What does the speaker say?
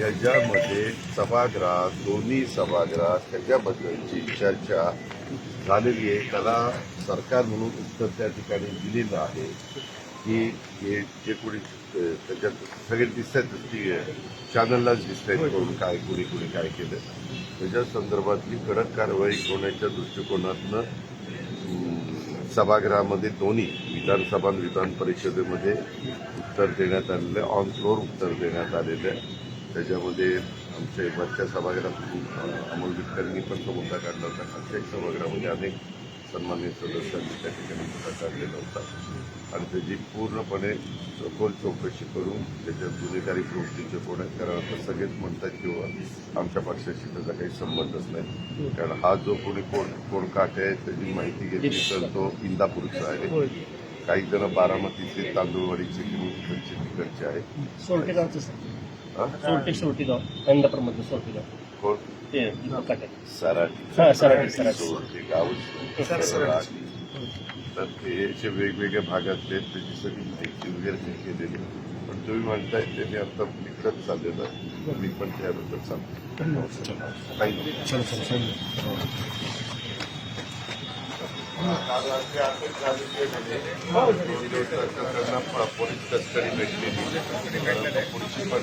याच्यामध्ये सभागृहात दोन्ही सभागृहात त्याच्याबद्दलची चर्चा झालेली आहे. त्याला सरकार म्हणून उत्तर त्या ठिकाणी दिलेलं आहे की हे जे कोणी त्याच्यात सगळे दिसतात ती चॅनललाच दिसतात करून काय कोणी कुणी काय केलं. त्याच्या संदर्भातली कडक कारवाई होण्याच्या दृष्टिकोनातनं सभागृहामध्ये दोन्ही विधानसभा आणि विधान परिषदेमध्ये उत्तर देण्यात आलेलं आहे. ऑन फ्लोअर उत्तर देण्यात आलेलं आहे. त्याच्यामध्ये आमच्या वरच्या सभागृहातून अमोल मिटकरांनी पण तो मुद्दा काढला होता. खालच्या सभागृहामध्ये अनेक सन्मान्य सदस्यांनी त्या ठिकाणी मुद्दा काढलेला होता. आणि त्याची पूर्णपणे सखोल चौकशी करून त्याच्यात गुन्हेगारी प्रवृत्तीचे कोण आहेत कारण आता सगळेच म्हणतात किंवा आमच्या पक्षाशी त्याचा काही संबंधच नाही. कारण हा जो कोणी कोण कोण काटे आहे त्याची माहिती घेतली तर तो इंदापूरचा आहे. काही जण बारामतीचे तांदूळवाडीचे किंवा इकडचे तिकडचे आहेत. सोरटेगावचं सोरटेगाव कोण? ते सराठी. हा, सराठी, सराठी. ते गावच सराठी. तर ते वेगवेगळ्या भागातले आहेत, त्याची सगळी माहिती वगैरे ते केलेली. आहे. पण तुम्ही म्हणताय त्यांनी आता इकडंच चाललेलं. मी पण त्याबद्दल सांगतो. आहे दिवसाच्या त्यांना पोलीस कस्टडी भेटलेली. पुढची पण